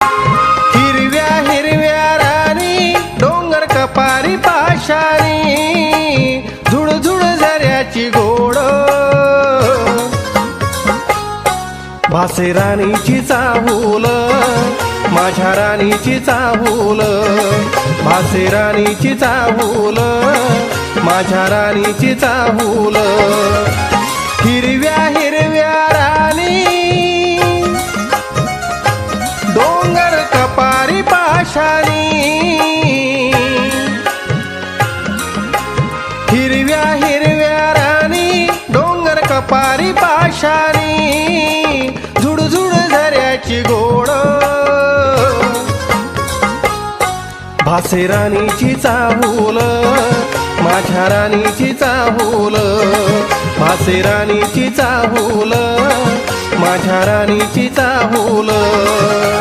हिरव्या हिरव्या राणी डोंगर कपारी पाशारी झुळ झऱ्याची गोड भासे राणीची चाहूल माझ्या राणीची चाहूल भासे राणीची चाहूल माझ्या राणीची चाहूल. कपारी पाशानी हिरव्या हिरव्या राणी डोंगर कपारी पाशानी झुडझुड झऱ्याची गोड. भासे राणीची चाहूल माझ्या राणीची चाहूल. भासे राणीची चाहूल माझ्या राणीची चाहूल.